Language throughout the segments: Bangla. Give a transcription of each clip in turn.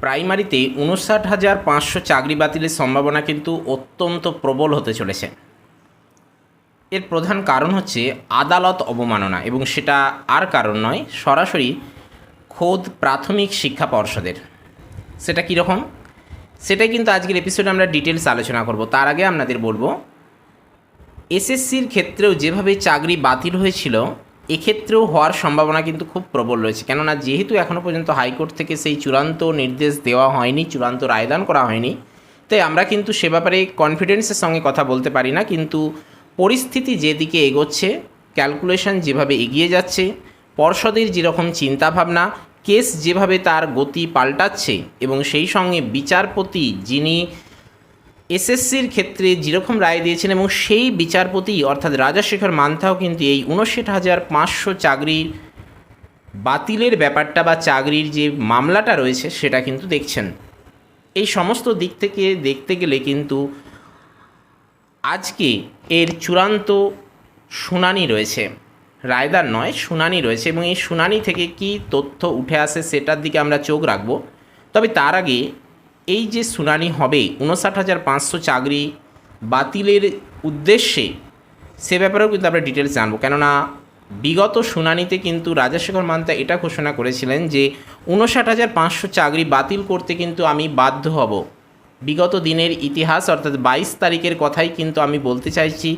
প্রাইমারিতে উনষাট হাজার পাঁচশো চাকরি বাতিলের সম্ভাবনা কিন্তু অত্যন্ত প্রবল হতে চলেছে। এর প্রধান কারণ হচ্ছে আদালত অবমাননা এবং সেটা আর কারণ নয়, সরাসরি খোদ প্রাথমিক শিক্ষা পর্ষদের। সেটা কীরকম সেটাই কিন্তু আজকের এপিসোডে আমরা ডিটেলস আলোচনা করব। তার আগে আপনাদের বলব, এসএসসির ক্ষেত্রেও যেভাবে চাকরি বাতিল হয়েছিল এক্ষেত্রেও হওয়ার সম্ভাবনা কিন্তু খুব প্রবল রয়েছে। কেননা যেহেতু এখনও পর্যন্ত হাইকোর্ট থেকে সেই চূড়ান্ত নির্দেশ দেওয়া হয়নি, চূড়ান্ত রায়দান করা হয়নি, তাই আমরা কিন্তু সে ব্যাপারে কনফিডেন্সের সঙ্গে কথা বলতে পারি না। কিন্তু পরিস্থিতি যেদিকে এগোচ্ছে ক্যালকুলেশন যেভাবে এগিয়ে যাচ্ছে, পর্ষদের যেরকম চিন্তাভাবনা কেস যেভাবে তার গতি পাল্টাচ্ছে এবং সেই সঙ্গে বিচারপতি যিনি এসএসসির ক্ষেত্রে যেরকম রায় দিয়েছেন এবং সেই বিচারপতি অর্থাৎ রাজাশেখর মান্থাও কিন্তু এই উনষাট হাজার পাঁচশো চাকরির বাতিলের ব্যাপারটা বা চাকরির যে মামলাটা রয়েছে সেটা কিন্তু দেখছেন। এই সমস্ত দিক থেকে দেখতে গেলে কিন্তু আজকে এর চূড়ান্ত শুনানি রয়েছে। রায়দার নয়, শুনানি রয়েছে এবং এই শুনানি থেকে কি তথ্য উঠে আসে সেটার দিকে আমরা চোখ রাখব। তবে তার আগে এই যে শুনানি হবে, উনষাট হাজার পাঁচশো চাকরি বাতিলের উদ্দেশ্যে, সে ব্যাপারেও কিন্তু আমরা ডিটেলস জানব। কেননা বিগত শুনানিতে কিন্তু রাজাশেখর মান্তা এটা ঘোষণা করেছিলেন যে, উনষাট হাজার পাঁচশো চাকরি বাতিল করতে কিন্তু আমি বাধ্য হব। বিগত দিনের ইতিহাস অর্থাৎ বাইশ তারিখের কথাই কিন্তু আমি বলতে চাইছি,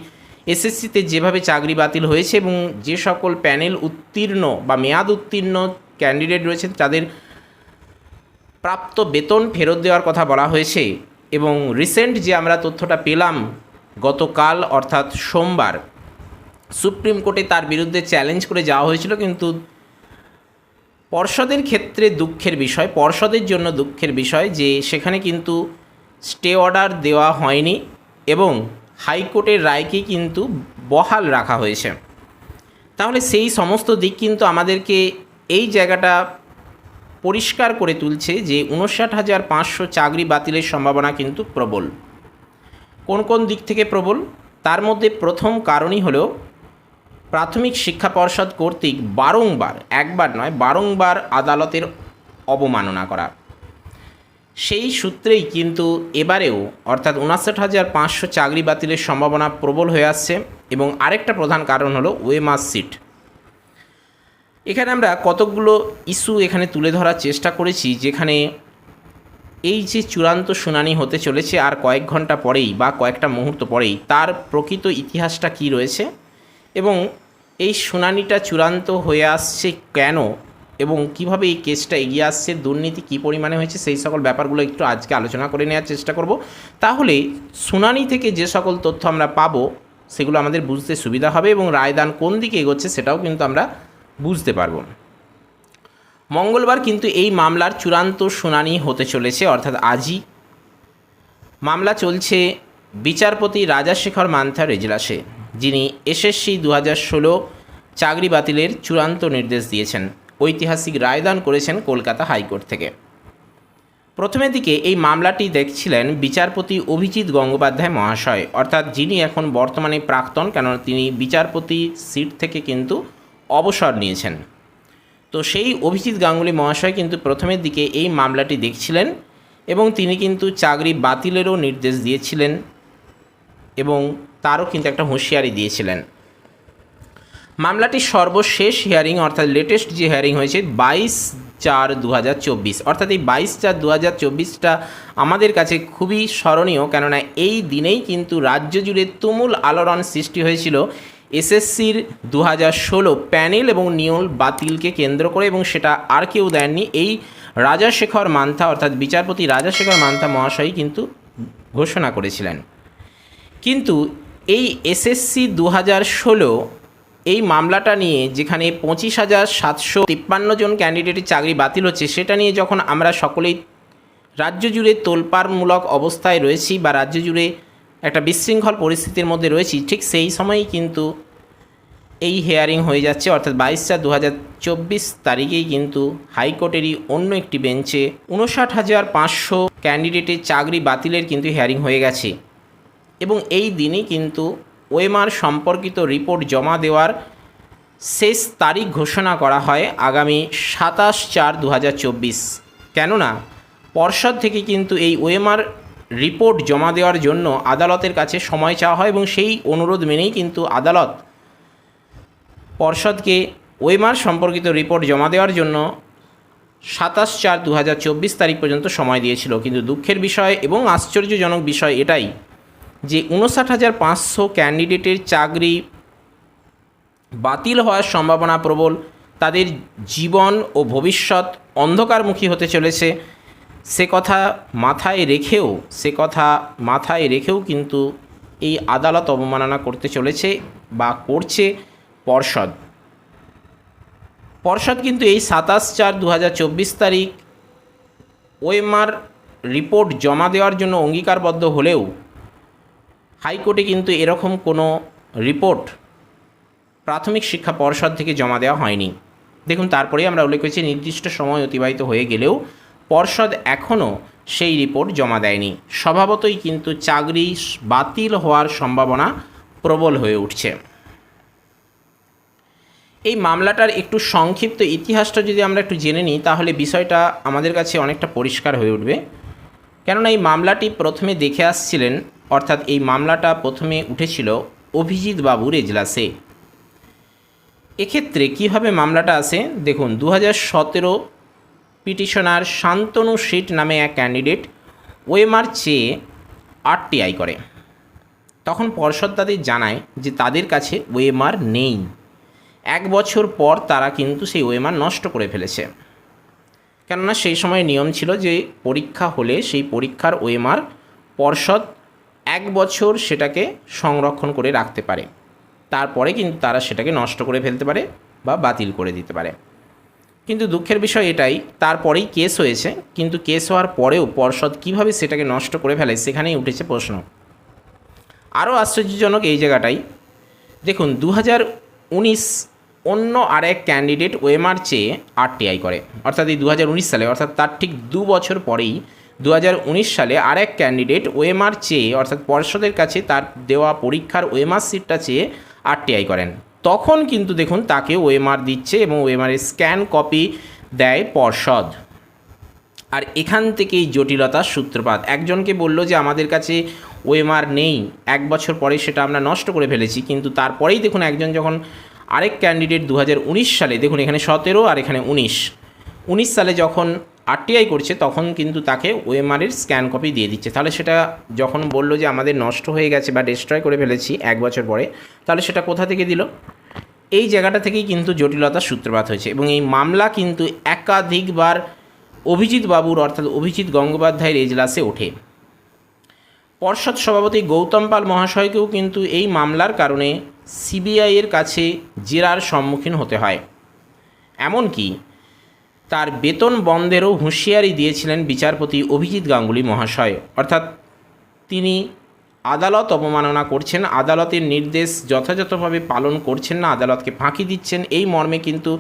এসএসসিতে যেভাবে চাকরি বাতিল হয়েছে এবং যে সকল প্যানেল উত্তীর্ণ বা মেয়াদ উত্তীর্ণ ক্যান্ডিডেট রয়েছে তাদের প্রাপ্ত বেতন ফেরত দেওয়ার কথা বলা হয়েছে এবং রিসেন্ট যে আমরা তথ্যটা পেলাম গতকাল, অর্থাৎ সোমবার, সুপ্রিম কোর্টে তার বিরুদ্ধে চ্যালেঞ্জ করে যাওয়া হয়েছিল কিন্তু পর্ষদের ক্ষেত্রে দুঃখের বিষয়, পর্ষদের জন্য দুঃখের বিষয় যে সেখানে কিন্তু স্টে অর্ডার দেওয়া হয়নি এবং হাইকোর্টের রায়কে কিন্তু বহাল রাখা হয়েছে। তাহলে সেই সমস্ত দিক কিন্তু আমাদেরকে এই জায়গাটা পরিষ্কার করে তুলছে যে উনষাট হাজার পাঁচশো চাকরি বাতিলের সম্ভাবনা কিন্তু প্রবল। কোন কোন দিক থেকে প্রবল? তার মধ্যে প্রথম কারণই হলো, প্রাথমিক শিক্ষা পর্ষদ কর্তৃক বারংবার, একবার নয়, বারংবার আদালতের অবমাননা করা। সেই সূত্রেই কিন্তু এবারেও, অর্থাৎ উনষাট হাজার পাঁচশো চাকরি বাতিলের সম্ভাবনা প্রবল হয়ে আসছে এবং আরেকটা প্রধান কারণ হলো ওয়েমাস সিট। এখানে আমরা কতকগুলো ইস্যু এখানে তুলে ধরার চেষ্টা করেছি, যেখানে এই যে চূড়ান্ত শুনানি হতে চলেছে আর কয়েক ঘণ্টা পরেই বা কয়েকটা মুহূর্ত পরেই, তার প্রকৃত ইতিহাসটা কি রয়েছে এবং এই শুনানিটা চূড়ান্ত হয়ে আসছে কেন এবং কীভাবে এই কেসটা এগিয়ে আসছে, দুর্নীতি কী পরিমাণে হয়েছে, সেই সকল ব্যাপারগুলো একটু আজকে আলোচনা করে নেওয়ার চেষ্টা করব। তাহলে শুনানি থেকে যে সকল তথ্য আমরা পাবো, সেগুলো আমাদের বুঝতে সুবিধা হবে এবং রায়দান কোন দিকে এগোচ্ছে সেটাও কিন্তু আমরা বুঝতে পারব। মঙ্গলবার কিন্তু এই মামলার চূড়ান্ত শুনানি হতে চলেছে, অর্থাৎ আজই। মামলা চলছে বিচারপতি রাজাশেখর মান্থার এজলাসে, যিনি এসএসসি দু হাজার ষোলো চাকরি বাতিলের চূড়ান্ত নির্দেশ দিয়েছেন। ঐতিহাসিক রায়দান করেছেন কলকাতা হাইকোর্ট থেকে। প্রথমের দিকে এই মামলাটি দেখছিলেন বিচারপতি অভিজিৎ গঙ্গোপাধ্যায় মহাশয়, অর্থাৎ যিনি এখন বর্তমানে প্রাক্তন, কেননা তিনি বিচারপতি সিট থেকে কিন্তু অবসর নিয়েছেন। তো সেই অভিজিৎ গাঙ্গুলি মহাশয় কিন্তু প্রথমের দিকে এই মামলাটি দেখছিলেন এবং তিনি কিন্তু চাকরি বাতিলেরও নির্দেশ দিয়েছিলেন এবং তারও কিন্তু একটা হুঁশিয়ারি দিয়েছিলেন। মামলাটির সর্বশেষ হিয়ারিং অর্থাৎ লেটেস্ট যে হিয়ারিং হয়েছে বাইশ চার দু অর্থাৎ এই বাইশ চার দু হাজার আমাদের কাছে খুবই স্মরণীয় কেননা এই দিনেই কিন্তু রাজ্য জুড়ে তুমুল আলোড়ন সৃষ্টি হয়েছিল এসএসসির দু হাজার ষোলো প্যানেল এবং নিয়ল বাতিলকে কেন্দ্র করে এবং সেটা আর কেউ দেননি। এই রাজাশেখর মান্থা অর্থাৎ বিচারপতি রাজাশেখর মান্থা মহাশয় কিন্তু ঘোষণা করেছিলেন। কিন্তু এই এসএসসি দু হাজার ষোলো এই মামলাটা নিয়ে যেখানে পঁচিশ হাজার সাতশো তিপ্পান্ন জন ক্যান্ডিডেটের চাকরি বাতিল হচ্ছে, সেটা নিয়ে যখন আমরা সকলেই রাজ্য জুড়ে তোলপাড়মূলক অবস্থায় রয়েছি বা রাজ্য জুড়ে একটা বিশৃঙ্খল পরিস্থিতির মধ্যে রয়েছি, ঠিক সেই সময়ই কিন্তু এই হেয়ারিং হয়ে যাচ্ছে, অর্থাৎ বাইশ চার দু চব্বিশ তারিখেই কিন্তু হাইকোর্টেরই অন্য একটি বেঞ্চে উনষাট হাজার পাঁচশো ক্যান্ডিডেটের চাকরি বাতিলের কিন্তু হেয়ারিং হয়ে গেছে। এবং এই দিনই কিন্তু ওয়েমার সম্পর্কিত রিপোর্ট জমা দেওয়ার শেষ তারিখ ঘোষণা করা হয় আগামী সাতাশ চার দু কেননা, পর্ষদ থেকে কিন্তু এই ওয়েমার রিপোর্ট জমা দেওয়ার জন্য আদালতের কাছে সময় চাওয়া হয় এবং সেই অনুরোধ মেনেই কিন্তু আদালত পর্ষদকে ওএমআর সম্পর্কিত রিপোর্ট জমা দেওয়ার জন্য সাতাশ চার দু তারিখ পর্যন্ত সময় দিয়েছিল। কিন্তু দুঃখের বিষয় এবং আশ্চর্যজনক বিষয় এটাই যে উনষাট হাজার পাঁচশো ক্যান্ডিডেটের চাকরি বাতিল হওয়ার সম্ভাবনা প্রবল। তাদের জীবন ও ভবিষ্যৎ অন্ধকারমুখী হতে চলেছে। সে কথা মাথায় রেখেও, সে কথা মাথায় রেখেও কিন্তু এই আদালত অবমাননা করতে চলেছে বা করছে। পর্ষদ। পর্ষদ কিন্তু এই সাতাশ চার দু তারিখ ওএমআর রিপোর্ট জমা দেওয়ার জন্য অঙ্গীকারবদ্ধ হলেও হাইকোর্টে কিন্তু এরকম কোনো রিপোর্ট প্রাথমিক শিক্ষা পর্ষদ থেকে জমা দেওয়া হয়নি। দেখুন, তারপরেই আমরা উল্লেখ করেছি নির্দিষ্ট সময় অতিবাহিত হয়ে গেলেও পর্ষদ এখনও সেই রিপোর্ট জমা দেয়নি। স্বভাবতই কিন্তু চাকরি বাতিল হওয়ার সম্ভাবনা প্রবল হয়ে উঠছে। এই মামলাটার একটু সংক্ষিপ্ত ইতিহাসটা যদি আমরা একটু জেনে নিই, তাহলে বিষয়টা আমাদের কাছে অনেকটা পরিষ্কার হয়ে উঠবে। কেননা এই মামলাটি প্রথমে দেখে আসছিলেন, অর্থাৎ এই মামলাটা প্রথমে উঠেছিল অভিজিৎ বাবুর এজলাসে এক্ষেত্রে কীভাবে মামলাটা আসে দেখুন দু হাজার সতেরো পিটিশনার শান্তনু শেঠ নামে এক ক্যান্ডিডেট ওএমআর চেয়ে আরটিআই করে। তখন পর্ষদ তাদের জানায় যে তাদের কাছে ওএমআর নেই। এক বছর পর তারা কিন্তু সেই ওএমআর নষ্ট করে ফেলেছে। কেননা সেই সময় নিয়ম ছিল যে পরীক্ষা হলে সেই পরীক্ষার ওয়েমার পর্ষদ এক বছর সেটাকে সংরক্ষণ করে রাখতে পারে। তারপরে কিন্তু তারা সেটাকে নষ্ট করে ফেলতে পারে বা বাতিল করে দিতে পারে। কিন্তু দুঃখের বিষয় এটাই, তারপরেই কেস হয়েছে, কিন্তু কেস হওয়ার পরেও পর্ষদ কীভাবে সেটাকে নষ্ট করে ফেলে সেখানেই উঠেছে প্রশ্ন। আরও আশ্চর্যজনক এই জায়গাটাই, দেখুন দু উনিশ অন্য আর এক ক্যান্ডিডেট ওএমআর চেয়ে আরটিআই করে। অর্থাৎ এই দু হাজার উনিশ সালে, অর্থাৎ তার ঠিক দু বছর পরেই দু হাজার উনিশ সালে আর এক ক্যান্ডিডেট ওএমআর চেয়ে, অর্থাৎ পর্ষদের কাছে তার দেওয়া পরীক্ষার ওএমআর সিটটা চেয়ে আরটিআই করেন। তখন কিন্তু দেখুন তাকে ওএমআর দিচ্ছে এবং ওএমআরের স্ক্যান কপি দেয় পর্ষদ। আর এখান থেকেই জটিলতার সূত্রপাত। একজনকে বলল যে, আমাদের কাছে ওএমআর নেই, এক বছর পরে সেটা আমরা নষ্ট করে ফেলেছি। কিন্তু তারপরেই দেখুন একজন যখন আরেক ক্যান্ডিডেট দু হাজার উনিশ সালে, দেখুন এখানে সতেরো আর এখানে উনিশ। উনিশ সালে যখন আরটিআই করছে, তখন কিন্তু তাকে ওএমআরের স্ক্যান কপি দিয়ে দিচ্ছে। তাহলে সেটা যখন বলল যে আমাদের নষ্ট হয়ে গেছে বা ডিস্ট্রয় করে ফেলেছি এক বছর পরে, তাহলে সেটা কোথা থেকে দিল? এই জায়গাটা থেকেই কিন্তু জটিলতার সূত্রপাত হয়েছে এবং এই মামলা কিন্তু একাধিকবার অভিজিৎ বাবুর, অর্থাৎ অভিজিৎ গঙ্গোপাধ্যায়ের এজলাসে ওঠে। পর্ষদ সভাপতি গৌতম পাল মহাশয়কেও কিন্তু এই মামলার কারণে সিবিআইয়ের কাছে জেরার সম্মুখীন হতে হয়। এমনকি তার বেতন বন্ধেরও হুঁশিয়ারি দিয়েছিলেন বিচারপতি অভিজিৎ গাঙ্গুলি মহাশয়। অর্থাৎ তিনি আদালত অবমাননা করছেন, আদালতের নির্দেশ যথাযথভাবে পালন করছেন না, আদালতকে ফাঁকি দিচ্ছেন। এই মর্মে কিন্তু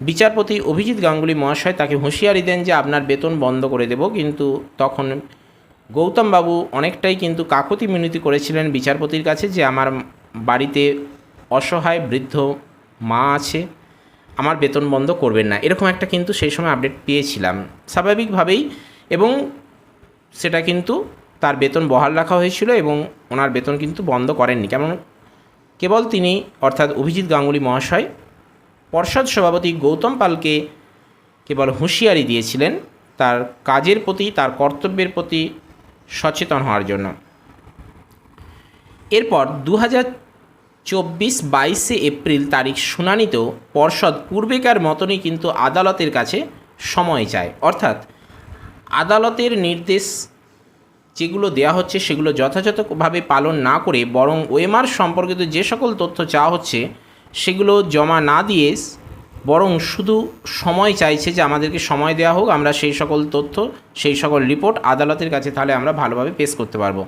বিচারপতি অভিজিৎ গাঙ্গুলি মহাশয় তাকে হুঁশিয়ারি দেন যে, আপনার বেতন বন্ধ করে দেব। কিন্তু তখন গৌতমবাবু অনেকটাই কিন্তু কাকতি মিনতি করেছিলেন বিচারপতির কাছে যে আমার বাড়িতে অসহায় বৃদ্ধ মা আছে, আমার বেতন বন্ধ করবেন না। এরকম একটা কিন্তু সেই সময় আপডেট পেয়েছিলাম স্বাভাবিকভাবেই এবং সেটা কিন্তু তার বেতন বহাল রাখা হয়েছিল এবং ওনার বেতন কিন্তু বন্ধ করেননি। কেমন কেবল তিনি অর্থাৎ অভিজিৎ গাঙ্গুলি মহাশয়, পর্ষদ সভাপতি গৌতম পালকে কেবল হুঁশিয়ারি দিয়েছিলেন, তার কাজের প্রতি, তার কর্তব্যের প্রতি সচেতন হওয়ার জন্য। এরপর দু হাজার চব্বিশ বাইশে এপ্রিল তারিখ শুনানিতেও পর্ষদ পূর্বেকার মতনই কিন্তু আদালতের কাছে সময় চায়। অর্থাৎ আদালতের নির্দেশ যেগুলো দেওয়া হচ্ছে সেগুলো যথাযথভাবে পালন না করে বরং ওএমআর সম্পর্কিত যে সকল তথ্য চাওয়া হচ্ছে সেগুলো জমা না দিয়ে বরং শুধু সময় চাইছে যে আমাদেরকে সময় দেওয়া হোক, আমরা সেই সকল তথ্য, সেই সকল রিপোর্ট আদালতের কাছে তাহলে আমরা ভালোভাবে পেশ করতে পারব।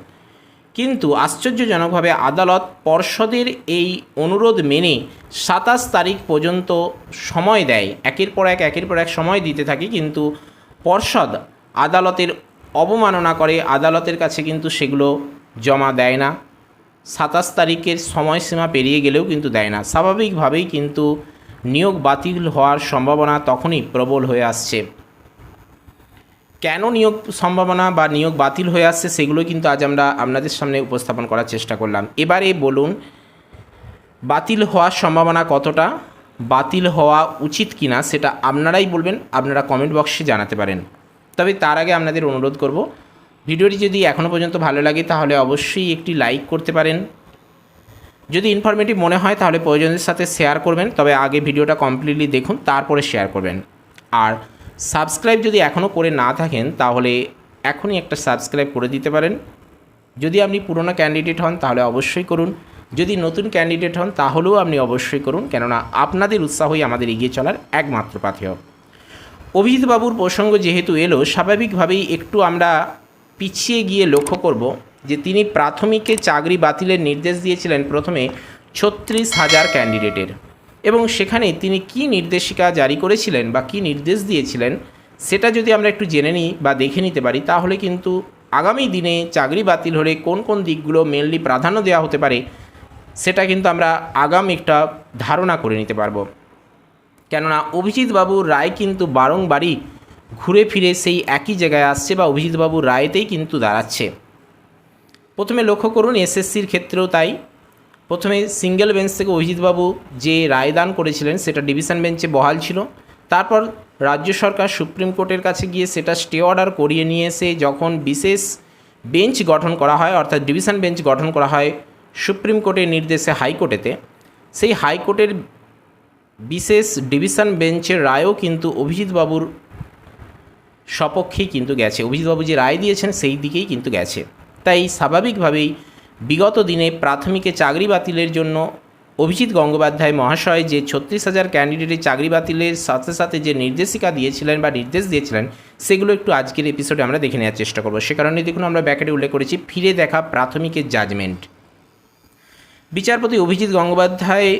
কিন্তু আশ্চর্যজনকভাবে আদালত পর্ষদের এই অনুরোধ মেনে সাতাশ তারিখ পর্যন্ত সময় দেয়। একের পর এক, একের পর এক সময় দিতে থাকে, কিন্তু পর্ষদ আদালতের অবমাননা করে, আদালতের কাছে কিন্তু সেগুলো জমা দেয় না। সাতাশ তারিখের সময়সীমা পেরিয়ে গেলেও কিন্তু দেয় না। স্বাভাবিকভাবেই কিন্তু নিয়োগ বাতিল হওয়ার সম্ভাবনা তখনই প্রবল হয়ে আসছে। কেন নিয়োগ সম্ভাবনা বা নিয়োগ বাতিল হয়ে আসছে সেগুলো কিন্তু আজ আমরা আপনাদের সামনে উপস্থাপন করার চেষ্টা করলাম। এবারে বলুন, বাতিল হওয়ার সম্ভাবনা কতটা? বাতিল হওয়া উচিত কিনা সেটা আপনারাই বলবেন, আপনারা কমেন্ট বক্সে জানাতে পারেন। তবে তার আগে আপনাদের অনুরোধ করব, ভিডিওটি যদি এখনও পর্যন্ত ভালো লাগে তাহলে অবশ্যই একটি লাইক করতে পারেন যদি ইনফরমেটিভ মনে হয়, তাহলে প্রয়োজনের সাথে শেয়ার করবেন, তবে আগে ভিডিওটা কমপ্লিটলি দেখুন, তারপরে শেয়ার করবেন। আর সাবস্ক্রাইব যদি এখনও করে না থাকেন, তাহলে এখনই একটা সাবস্ক্রাইব করে দিতে পারেন। যদি আপনি পুরনো ক্যান্ডিডেট হন, তাহলে অবশ্যই করুন। যদি নতুন ক্যান্ডিডেট হন, তাহলেও আপনি অবশ্যই করুন, কেননা আপনাদের উৎসাহই আমাদের এগিয়ে চলার একমাত্র পাথেয়। অভিজিৎ বাবুর প্রসঙ্গ যেহেতু এলো, স্বাভাবিকভাবেই একটু আমরা পিছিয়ে গিয়ে লক্ষ্য করব যে তিনি প্রাথমিকে চাকরি বাতিলের নির্দেশ দিয়েছিলেন প্রথমে ছত্রিশ হাজার ক্যান্ডিডেটের। এবং সেখানে তিনি কি নির্দেশিকা জারি করেছিলেন বা কি নির্দেশ দিয়েছিলেন, সেটা যদি আমরা একটু জেনে নিই বা দেখে নিতে পারি, তাহলে কিন্তু আগামী দিনে চাকরি বাতিল হলে কোন কোন দিকগুলো মেনলি প্রাধান্য দেওয়া হতে পারে, সেটা কিন্তু আমরা আগাম একটা ধারণা করে নিতে পারব। কেননা অভিজিৎ বাবুর রায় কিন্তু বারংবারই ঘুরে ফিরে সেই একই জায়গায় আসছে বা অভিজিৎ বাবুর রায়তেই কিন্তু দাঁড়াচ্ছে। প্রথমে লক্ষ্য করুন এসএসসির ক্ষেত্রেও তাই। প্রথমে সিঙ্গেল বেঞ্চ থেকে অভিজিৎবাবু যে রায়দান করেছিলেন, সেটা ডিভিশন বেঞ্চে বহাল ছিল। তারপর রাজ্য সরকার সুপ্রিম কোর্টের কাছে গিয়ে সেটা স্টে অর্ডার করিয়ে নিয়ে এসে যখন বিশেষ বেঞ্চ গঠন করা হয়, অর্থাৎ ডিভিশন বেঞ্চ গঠন করা হয় সুপ্রিম কোর্টের নির্দেশে হাইকোর্টেতে, সেই হাইকোর্টের বিশেষ ডিভিশন বেঞ্চের রায়ও কিন্তু অভিজিৎবাবুর সপক্ষেই কিন্তু গেছে। অভিজিৎবাবু যে রায় দিয়েছেন, সেই দিকেই কিন্তু গেছে। তাই স্বাভাবিকভাবেই বিগত দিনে প্রাথমিকে চাকরি বাতিলের জন্য অভিজিৎ গঙ্গোপাধ্যায় মহাশয় যে ছত্রিশ হাজার ক্যান্ডিডেটের চাকরি বাতিলের সাথে সাথে যে নির্দেশিকা দিয়েছিলেন বা নির্দেশ দিয়েছিলেন, সেগুলো একটু আজকের এপিসোডে আমরা দেখে নেওয়ার চেষ্টা করব। সে কারণে দেখুন আমরা ব্যাকেটে উল্লেখ করেছি, ফিরে দেখা প্রাথমিকের জাজমেন্ট বিচারপতি অভিজিৎ গঙ্গোপাধ্যায়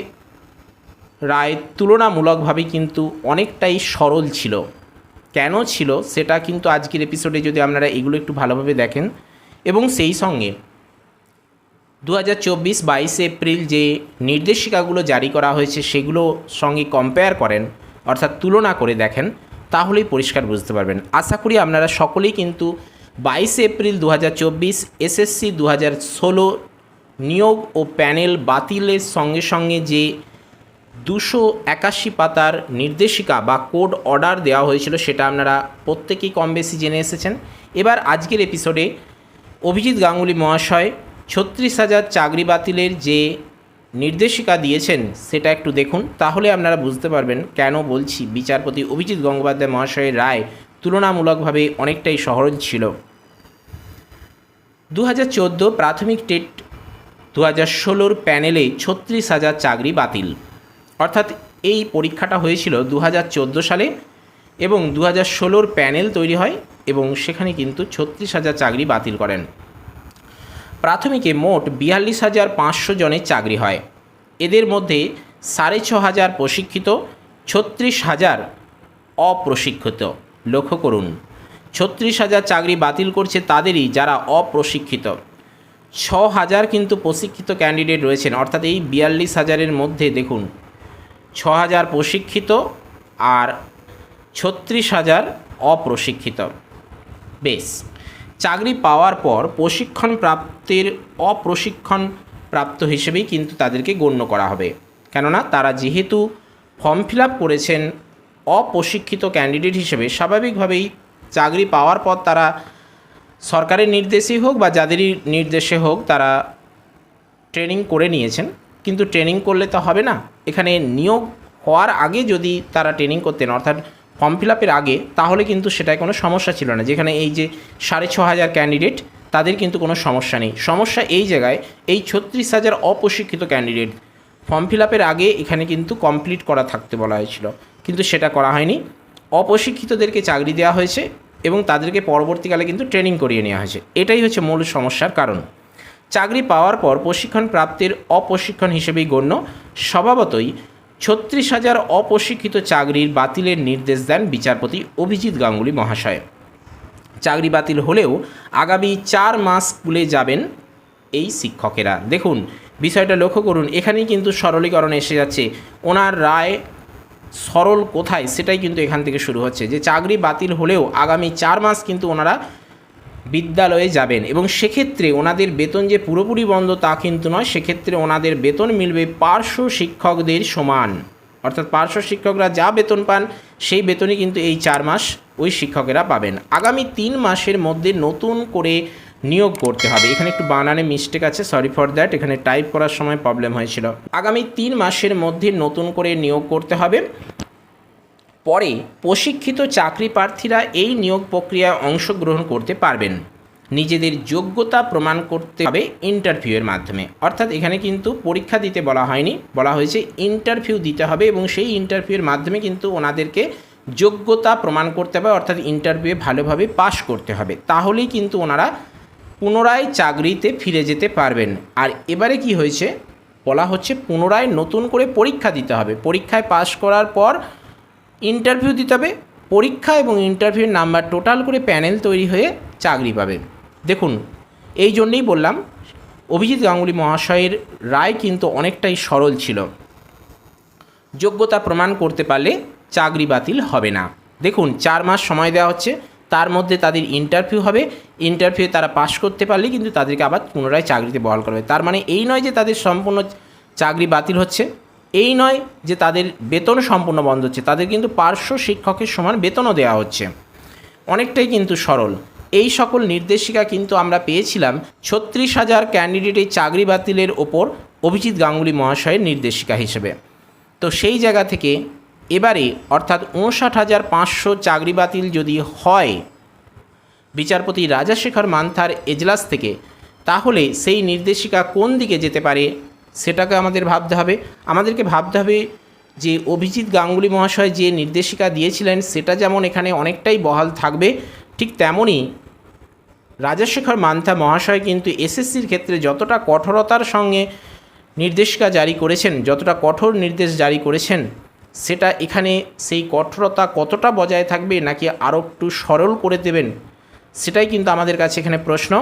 রায় তুলনামূলকভাবে কিন্তু অনেকটাই সরল ছিল। কেন ছিল সেটা কিন্তু আজকের এপিসোডে যদি আপনারা এগুলো একটু ভালোভাবে দেখেন এবং সেই সঙ্গে দু হাজার চব্বিশ বাইশে এপ্রিল যে নির্দেশিকাগুলো জারি করা হয়েছে সেগুলো সঙ্গে কম্পেয়ার করেন, অর্থাৎ তুলনা করে দেখেন, তাহলেই পরিষ্কার বুঝতে পারবেন। আশা করি আপনারা সকলেই কিন্তু বাইশে এপ্রিল দু হাজার চব্বিশ এসএসসি দু হাজার ষোলো নিয়োগ ও প্যানেল বাতিলের সঙ্গে সঙ্গে যে দুশো একাশি পাতার নির্দেশিকা বা কোড অর্ডার দেওয়া হয়েছিল সেটা আপনারা প্রত্যেকেই কম বেশি জেনে এসেছেন। এবার আজকের এপিসোডে অভিজিৎ গাঙ্গুলি মহাশয় ছত্রিশ হাজার চাকরি বাতিলের যে নির্দেশিকা দিয়েছেন সেটা একটু দেখুন। তাহলে আপনারা বুঝতে পারবেন কেন বলছি বিচারপতি অভিজিৎ গঙ্গোপাধ্যায় মহাশয়ের রায় তুলনামূলকভাবে অনেকটাই সহজ ছিল। দু হাজার চোদ্দ প্রাথমিক টেট দু হাজার ষোলোর প্যানেলে ছত্রিশ হাজার চাকরি বাতিল। অর্থাৎ এই পরীক্ষাটা হয়েছিল দু হাজার চোদ্দ সালে এবং দু হাজার ষোলোর প্যানেল তৈরি হয় এবং সেখানে কিন্তু ছত্রিশ হাজার চাকরি বাতিল করেন। প্রাথমিকে মোট বিয়াল্লিশ হাজার পাঁচশো জনের চাকরি হয়। এদের মধ্যে সাড়ে ছ হাজার প্রশিক্ষিত, ছত্রিশ হাজার অপ্রশিক্ষিত। লক্ষ্য করুন, ছত্রিশ হাজার চাকরি বাতিল করছে তাদেরই যারা অপ্রশিক্ষিত। ছ হাজার কিন্তু প্রশিক্ষিত ক্যান্ডিডেট রয়েছেন, অর্থাৎ এই বিয়াল্লিশ হাজারের মধ্যে দেখুন, ছ হাজার প্রশিক্ষিত আর ছত্রিশ হাজার অপ্রশিক্ষিত। বেশ। চাকরি পাওয়ার পর প্রশিক্ষণ প্রাপ্তির অপ্রশিক্ষণ প্রাপ্ত হিসেবেই কিন্তু তাদেরকে গণ্য করা হবে। কেননা তারা যেহেতু ফর্ম ফিল করেছেন অপ্রশিক্ষিত ক্যান্ডিডেট হিসেবে, স্বাভাবিকভাবেই চাকরি পাওয়ার পর তারা সরকারের নির্দেশেই হোক বা যাদেরই নির্দেশে হোক তারা ট্রেনিং করে নিয়েছেন। কিন্তু ট্রেনিং করলে তো হবে না। এখানে নিয়োগ হওয়ার আগে যদি তারা ট্রেনিং করতেন, অর্থাৎ ফর্ম ফিল আপের আগে, তাহলে কিন্তু সেটায় কোনো সমস্যা ছিল না। যেখানে এই যে সাড়ে ছ হাজার ক্যান্ডিডেট তাদের কিন্তু কোনো সমস্যা নেই। সমস্যা এই জায়গায়, এই ছত্রিশ হাজার অপ্রশিক্ষিত ক্যান্ডিডেট ফর্ম ফিল আপের আগে এখানে কিন্তু কমপ্লিট করা থাকতে বলা হয়েছিল। কিন্তু সেটা করা হয়নি। অপ্রশিক্ষিতদেরকে চাকরি দেওয়া হয়েছে এবং তাদেরকে পরবর্তীকালে কিন্তু ট্রেনিং করিয়ে নেওয়া হয়েছে। এটাই হচ্ছে মূল সমস্যার কারণ। চাকরি পাওয়ার পর প্রশিক্ষণ প্রাপ্তির অপ্রশিক্ষণ হিসেবেই গণ্য। স্বভাবতই ছত্রিশ হাজার অপ্রশিক্ষিত চাকরির বাতিলের নির্দেশ দেন বিচারপতি অভিজিৎ গাঙ্গুলি মহাশয়। চাকরি বাতিল হলেও আগামী চার মাস স্কুলে যাবেন এই শিক্ষকেরা। দেখুন, বিষয়টা লক্ষ্য করুন, এখানেই কিন্তু সরলীকরণ এসে যাচ্ছে। ওনার রায় সরল কোথায় সেটাই কিন্তু এখান থেকে শুরু হচ্ছে। যে চাকরি বাতিল হলেও আগামী চার মাস কিন্তু ওনারা বিদ্যালয়ে যাবেন এবং সেক্ষেত্রে ওনাদের বেতন যে পুরোপুরি বন্ধ তা কিন্তু নয়, সেক্ষেত্রে ওনাদের বেতন মিলবে পার্শ্ব শিক্ষকদের সমান। অর্থাৎ পার্শ্ব শিক্ষকরা যা বেতন পান, সেই বেতনই কিন্তু এই চার মাস ওই শিক্ষকেরা পাবেন। আগামী তিন মাসের মধ্যে নতুন করে নিয়োগ করতে হবে। এখানে একটু বানানে মিস্টেক আছে সরি ফর দ্যাট এখানে টাইপ করার সময় প্রবলেম হয়েছিল। আগামী তিন মাসের মধ্যে নতুন করে নিয়োগ করতে হবে। পরে প্রশিক্ষিত চাকরি প্রার্থীরা এই নিয়োগ প্রক্রিয়ায় অংশগ্রহণ করতে পারবেন। নিজেদের যোগ্যতা প্রমাণ করতে হবে ইন্টারভিউয়ের মাধ্যমে। অর্থাৎ এখানে কিন্তু পরীক্ষা দিতে বলা হয়নি, বলা হয়েছে ইন্টারভিউ দিতে হবে এবং সেই ইন্টারভিউয়ের মাধ্যমে কিন্তু ওনাদেরকে যোগ্যতা প্রমাণ করতে হবে, অর্থাৎ ইন্টারভিউয়ে ভালোভাবে পাশ করতে হবে। তাহলেই কিন্তু ওনারা পুনরায় চাকরিতে ফিরে যেতে পারবেন। আর এবারে কি হয়েছে? বলা হচ্ছে পুনরায় নতুন করে পরীক্ষা দিতে হবে। পরীক্ষায় পাশ করার পর ইন্টারভিউ দিতে হবে, পরীক্ষা এবং ইন্টারভিউর নাম্বার টোটাল করে প্যানেল তৈরি হয়ে চাকরি পাবে। দেখুন, এই জন্যেই বললাম, অভিজিৎ গাঙ্গুলি মহাশয়ের রায় কিন্তু অনেকটাই সরল ছিল। যোগ্যতা প্রমাণ করতে পারলে চাকরি বাতিল হবে না। দেখুন, চার মাস সময় দেওয়া হচ্ছে, তার মধ্যে তাদের ইন্টারভিউ হবে, ইন্টারভিউ তারা পাশ করতে পারলে কিন্তু তাদেরকে আবার পুনরায় চাকরিতে বহাল করবে তার মানে এই নয় যে তাদের সম্পূর্ণ চাকরি বাতিল হচ্ছে এই নয় যে তাদের বেতন সম্পূর্ণ বন্ধ হচ্ছে, তাদের কিন্তু পার্শ্ব শিক্ষকের সমান বেতনও দেওয়া হচ্ছে। অনেকটাই কিন্তু সরল। এই সকল নির্দেশিকা কিন্তু আমরা পেয়েছিলাম ছত্রিশ হাজার ক্যান্ডিডেটের চাকরি বাতিলের ওপর অভিজিৎ গাঙ্গুলি মহাশয়ের নির্দেশিকা হিসেবে। তো সেই জায়গা থেকে এবারে অর্থাৎ উনষাট হাজার পাঁচশো চাকরি বাতিল যদি হয় বিচারপতি রাজাশেখর মান্থার এজলাস থেকে, তাহলে সেই নির্দেশিকা কোন দিকে যেতে পারে? সেটাকে আমাদের ভাবতে হবে। আমাদেরকে ভাবতে হবে যে অভিজিৎ গাঙ্গুলি মহাশয় যে নির্দেশিকা দিয়েছিলেন, সেটা যেমন এখানে অনেকটাই বহাল থাকবে, ঠিক তেমনই রাজাশেখর মান্থা মহাশয় কিন্তু এসএসসির ক্ষেত্রে যতটা কঠোরতার সঙ্গে নির্দেশিকা জারি করেছেন, যতটা কঠোর নির্দেশ জারি করেছেন, সেটা এখানে সেই কঠোরতা কতটা বজায় থাকবে নাকি আরও একটু সরল করে দেবেন, সেটাই কিন্তু আমাদের কাছে এখানে প্রশ্ন।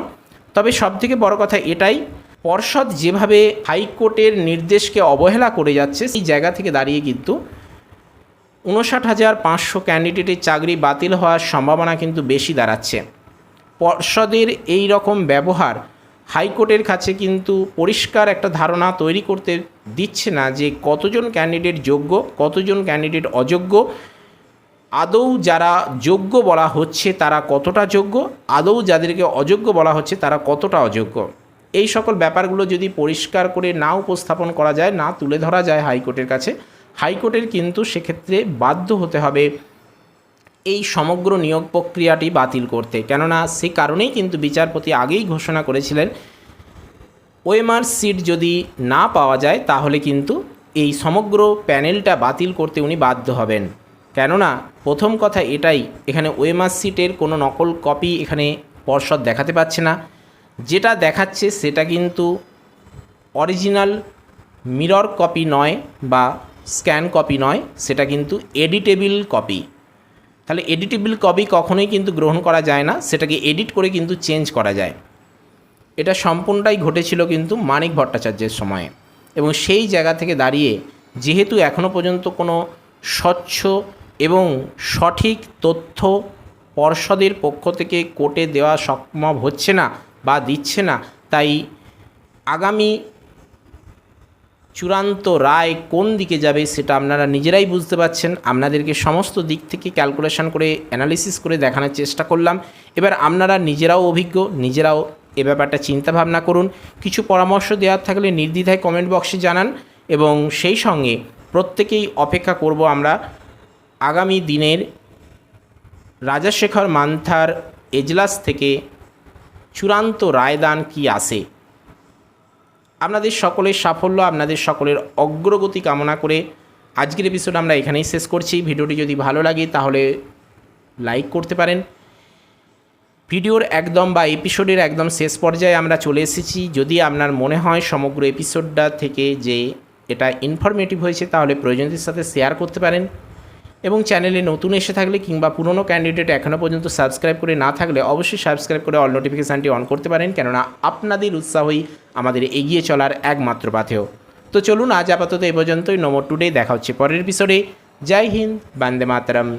তবে সবথেকে বড় কথা এটাই পর্ষদ যেভাবে হাইকোর্টের নির্দেশকে অবহেলা করে যাচ্ছে, সেই জায়গা থেকে দাঁড়িয়ে কিন্তু উনষাট হাজার পাঁচশো ক্যান্ডিডেটের চাকরি বাতিল হওয়ার সম্ভাবনা কিন্তু বেশি দাঁড়াচ্ছে। পর্ষদের এই রকম ব্যবহার হাইকোর্টের কাছে কিন্তু পরিষ্কার একটা ধারণা তৈরি করতে দিচ্ছে না যে কতজন ক্যান্ডিডেট যোগ্য, কতজন ক্যান্ডিডেট অযোগ্য। আদৌ যারা যোগ্য বলা হচ্ছে তারা কতটা যোগ্য, আদৌ যাদেরকে অযোগ্য বলা হচ্ছে তারা কতটা অযোগ্য। এই সকল ব্যাপারগুলো যদি পরিষ্কার করে না উপস্থাপন করা যায়, না তুলে ধরা যায় হাইকোর্টের কাছে, হাইকোর্টের কিন্তু সেক্ষেত্রে বাধ্য হতে হবে এই সমগ্র নিয়োগ প্রক্রিয়াটি বাতিল করতে। কেননা সে কারণেই কিন্তু বিচারপতি আগেই ঘোষণা করেছিলেন, ওএমআর সিট যদি না পাওয়া যায়, তাহলে কিন্তু এই সমগ্র প্যানেলটা বাতিল করতে উনি বাধ্য হবেন। কেননা প্রথম কথা এটাই, এখানে ওএমআর সিটের কোনো নকল কপি এখানে পর্ষদ দেখাতে পাচ্ছে না। যেটা দেখাচ্ছে সেটা কিন্তু অরিজিনাল মিরর কপি নয় বা স্ক্যান কপি নয়, সেটা কিন্তু এডিটেবিল কপি। তাহলে এডিটেবিল কপি কখনোই কিন্তু গ্রহণ করা যায় না, সেটাকে এডিট করে কিন্তু চেঞ্জ করা যায়। এটা সম্পূর্ণটাই ঘটেছিল কিন্তু মানিক ভট্টাচার্যের সময়ে এবং সেই জায়গা থেকে দাঁড়িয়ে যেহেতু এখনও পর্যন্ত কোনো স্বচ্ছ এবং সঠিক তথ্য পর্ষদের পক্ষ থেকে কোর্টে দেওয়া সম্ভব হচ্ছে না বা দিচ্ছে না। তাই আগামী চূড়ান্ত রায় কোন দিকে যাবে সেটা আপনারা নিজেরাই বুঝতে পারছেন। আপনাদেরকে সমস্ত দিক থেকে ক্যালকুলেশন করে অ্যানালিসিস করে দেখানোর চেষ্টা করলাম। এবার আপনারা নিজেরাও অভিজ্ঞ, নিজেরাও এ ব্যাপারটা চিন্তাভাবনা করুন। কিছু পরামর্শ দেওয়ার থাকলে নির্দ্বিধায় কমেন্ট বক্সে জানান এবং সেই সঙ্গে প্রত্যেকেই অপেক্ষা করব আমরা আগামী দিনের রাজাশেখর মান্থার এজলাস থেকে চূড়ান্ত রায়দান কি আসে আপনাদের সকলের সাফল্য, আপনাদের সকলের অগ্রগতি কামনা করে আজকের এপিসোড আমরা এখানেই শেষ করছি। ভিডিওটি যদি ভালো লাগে তাহলে লাইক করতে পারেন। ভিডিওর একদম বা এপিসোডের একদম শেষ পর্যায়ে আমরা চলে এসেছি। যদি আপনার মনে হয় সমগ্র এপিসোডটা থেকে যে এটা ইনফরমেটিভ হয়েছে, তাহলে প্রয়োজনদের সাথে শেয়ার করতে পারেন। এবং চ্যানেলে নতুন এসে থাকলে কিংবা পুরনো ক্যান্ডিডেট এখনও পর্যন্ত সাবস্ক্রাইব করে না থাকলে অবশ্যই সাবস্ক্রাইব করে অল নোটিফিকেশানটি অন করতে পারেন, কেননা আপনাদের উৎসাহই আমাদের এগিয়ে চলার একমাত্র পাথেয়। তো চলুন আজ আপাতত এ পর্যন্তই নম্বর টুডে দেখা হচ্ছে পরের এপিসোডে জয় হিন্দ, বান্দে মাতরম।